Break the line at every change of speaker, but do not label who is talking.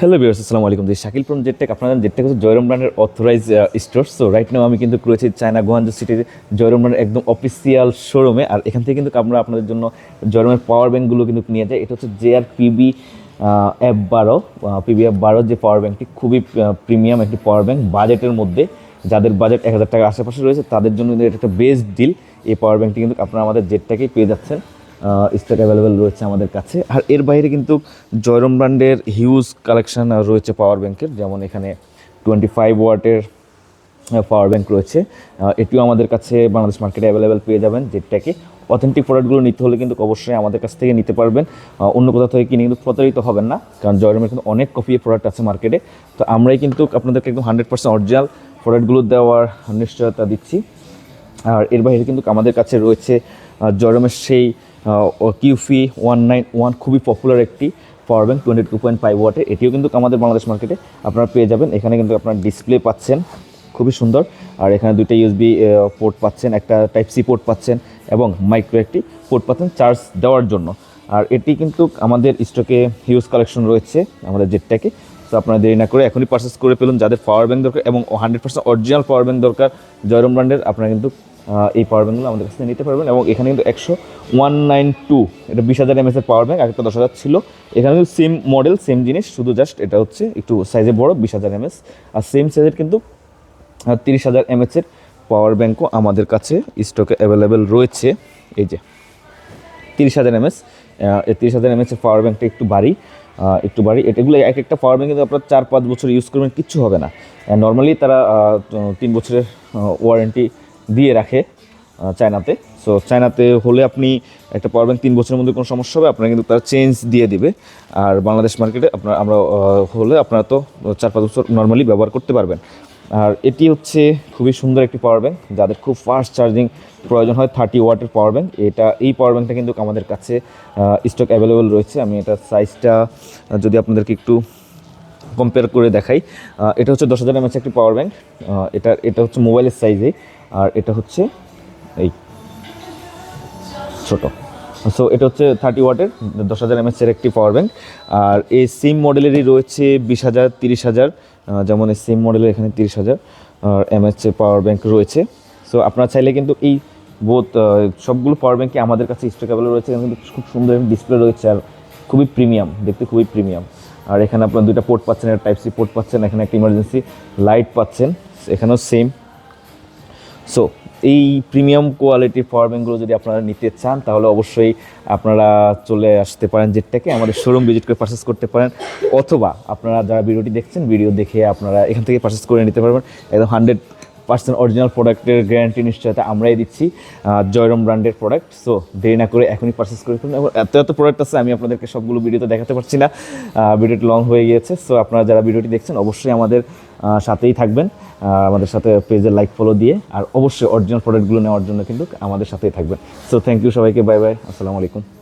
Hello বিয়ার্স আসসালামু আলাইকুম this Shakil from জেটটেক আপনারা জেটটেক হচ্ছে জয়রম ব্র্যান্ডের authorise store so right now আমি কিন্তু রয়েছি চায়না গোহাঞ্জু সিটিতে জয়রম ব্র্যান্ডের একদম অফিসিয়াল শোরুমে আর এখান থেকে কিন্তু আমরা আপনাদের জন্য জয়রমের পাওয়ার ব্যাঙ্কগুলো কিন্তু নিয়ে যাই। এটা হচ্ছে জে আর পিবি এফ বারো পিবি এফ বারো যে পাওয়ার ব্যাঙ্কটি খুবই প্রিমিয়াম একটি পাওয়ার ব্যাঙ্ক বাজেটের মধ্যে যাদের বাজেট এক হাজার টাকার আশেপাশে রয়েছে, তাদের জন্য এটা একটা বেস্ট ডিল এই পাওয়ার ব্যাঙ্কটি কিন্তু আপনারা আমাদের জেটটাকেই পেয়ে যাচ্ছেন। স্টক অ্যাভেলেবেল রয়েছে আমাদের কাছে। আর এর বাইরে কিন্তু জয়রম ব্র্যান্ডের হিউজ কালেকশন রয়েছে পাওয়ার ব্যাংকের যেমন এখানে টোয়েন্টি ফাইভ ওয়াটের পাওয়ার ব্যাংক রয়েছে। এটিও আমাদের কাছে বাংলাদেশ মার্কেটে অ্যাভেলেবেল পেয়ে যাবেন যেটাকে অথেন্টিক প্রোডাক্টগুলো নিতে হলে কিন্তু অবশ্যই আমাদের কাছ থেকে নিতে পারবেন। অন্য কোথাও থেকে কিনে কিন্তু প্রতারিত হবেন না, কারণ জয়রমের কিন্তু অনেক কপি প্রোডাক্ট আছে মার্কেটে তো আমরাই কিন্তু আপনাদেরকে একদম হান্ড্রেড পার্সেন্ট অরিজিনাল প্রোডাক্টগুলো দেওয়ার নিশ্চয়তা দিচ্ছি। আর এর বাইরে কিন্তু আমাদের কাছে রয়েছে জয়রমের সেই কিউফি ওয়ান নাইন ওয়ান খুবই পপুলার একটি power bank twenty two point five ওয়াটের এটিও কিন্তু আমাদের বাংলাদেশ মার্কেটে আপনারা পেয়ে যাবেন। এখানে কিন্তু আপনার ডিসপ্লে পাচ্ছেন, খুবই সুন্দর। আর এখানে দুইটা ইউএসবি পোর্ট পাচ্ছেন, একটা টাইপ সি পোর্ট পাচ্ছেন এবং মাইক্রো একটি পোর্ট পাচ্ছেন চার্জ দেওয়ার জন্য। আর এটি কিন্তু আমাদের স্টকে হিউজ কালেকশন রয়েছে আমাদের জেটটাকে তো আপনারা দেরি না করে এখনই পারচেস করে ফেলুন। যাদের পাওয়ার ব্যাঙ্ক দরকার এবং hundred percent original power bank দরকার, জয়রম ব্র্যান্ডের আপনারা কিন্তু এই পাওয়ার ব্যাঙ্কগুলো আমাদের কাছ নিতে পারবেন এবং এখানে কিন্তু একশো ওয়ান নাইন টু, এটা বিশ হাজার এমএসের পাওয়ার ব্যাঙ্ক একটা দশ হাজার ছিল। এখানে কিন্তু সেম মডেল সেম জিনিস, শুধু জাস্ট এটা হচ্ছে একটু সাইজে বড়, বিশ হাজার এমএস আর সেম সাইজের কিন্তু তিরিশ হাজার এমএসের পাওয়ার ব্যাঙ্কও আমাদের কাছে স্টকে অ্যাভেলেবেল রয়েছে। এই যে, তিরিশ হাজার এমএস তিরিশ হাজার এমএসের পাওয়ার ব্যাঙ্কটা একটু বাড়ি একটু বাড়ি। এটা- এগুলো এক একটা পাওয়ার ব্যাঙ্ক কিন্তু আপনার চার পাঁচ বছর ইউজ করবেন, কিচ্ছু হবে না। নর্মালি তারা তিন বছরের ওয়ারেন্টি দিয়ে রাখে চায়নাতে। সো চায়নাতে হলে আপনি একটা পাওয়ার ব্যাঙ্ক তিন বছরের মধ্যে কোনো সমস্যা হবে, আপনারা কিন্তু তারা চেঞ্জ দিয়ে দিবে। আর বাংলাদেশ মার্কেটে আপনার, আমরা হলে আপনারা তো চার পাঁচ বছর নর্মালি ব্যবহার করতে পারবেন। আর এটি হচ্ছে খুবই সুন্দর একটি পাওয়ার ব্যাঙ্ক যাদের খুব ফাস্ট চার্জিং প্রয়োজন হয় থার্টি ওয়াটের পাওয়ার ব্যাঙ্ক এটা, এই পাওয়ার ব্যাঙ্কটা কিন্তু আমাদের কাছে স্টক অ্যাভেলেবেল রয়েছে। আমি এটা সাইজটা যদি আপনাদেরকে একটু কম্পেয়ার করে দেখাই এটা হচ্ছে দশ হাজার এমএচ একটি পাওয়ার ব্যাঙ্ক এটা এটা হচ্ছে মোবাইলের সাইজে আর এটা হচ্ছে এই ছোট। সো এটা হচ্ছে থার্টি ওয়াটের, দশ হাজার এমএচের একটি পাওয়ার ব্যাঙ্ক আর এই সেম মডেলেরই রয়েছে বিশ হাজার, তিরিশ হাজার যেমন এই সেম মডেলের এখানে তিরিশ হাজার, আর এমএচের পাওয়ার ব্যাঙ্ক রয়েছে। সো আপনারা চাইলে কিন্তু এই বোধ সবগুলো পাওয়ার ব্যাঙ্কে আমাদের কাছে স্ট্রেকেবল রয়েছে। কিন্তু খুব সুন্দর ডিসপ্লে রয়েছে আর খুবই প্রিমিয়াম দেখতে খুবই প্রিমিয়াম আর এখানে আপনার দুইটা পোর্ট পাচ্ছেন, একটা টাইপ সি পোর্ট পাচ্ছেন, এখানে একটা ইমার্জেন্সি লাইট পাচ্ছেন। এখানেও সেম সো এই প্রিমিয়াম কোয়ালিটি ফার্মিংগুলো যদি আপনারা নিতে চান, তাহলে অবশ্যই আপনারা চলে আসতে পারেন যেটাকে আমাদের শোরুম ভিজিট করে পারচেস করতে পারেন। অথবা আপনারা যারা ভিডিওটি দেখছেন ভিডিও দেখে আপনারা এখান থেকে পারচেস করে নিতে পারবেন। একদম হান্ড্রেড পার্সেন্ট অরিজিনাল প্রোডাক্টের গ্যারান্টি নিশ্চয়তা আমরাই দিচ্ছি জয়রম ব্র্যান্ডের প্রোডাক্ট সো দেরি না করে এখনই পারচেস করে ফেলুন। এবং এত এত প্রোডাক্ট আছে, আমি আপনাদেরকে সবগুলো ভিডিওতে দেখাতে পারছি না। ভিডিওটি লং হয়ে গিয়েছে সো আপনারা যারা ভিডিওটি দেখছেন, অবশ্যই আমাদের সাথেই থাকবেন। আমাদের সাথে পেজের লাইক ফলো দিয়ে, আর অবশ্যই অরিজিনাল প্রোডাক্টগুলো নেওয়ার জন্য কিন্তু আমাদের সাথেই থাকবেন। সো থ্যাংক ইউ সবাইকে বাই বাই আসসালামু আলাইকুম।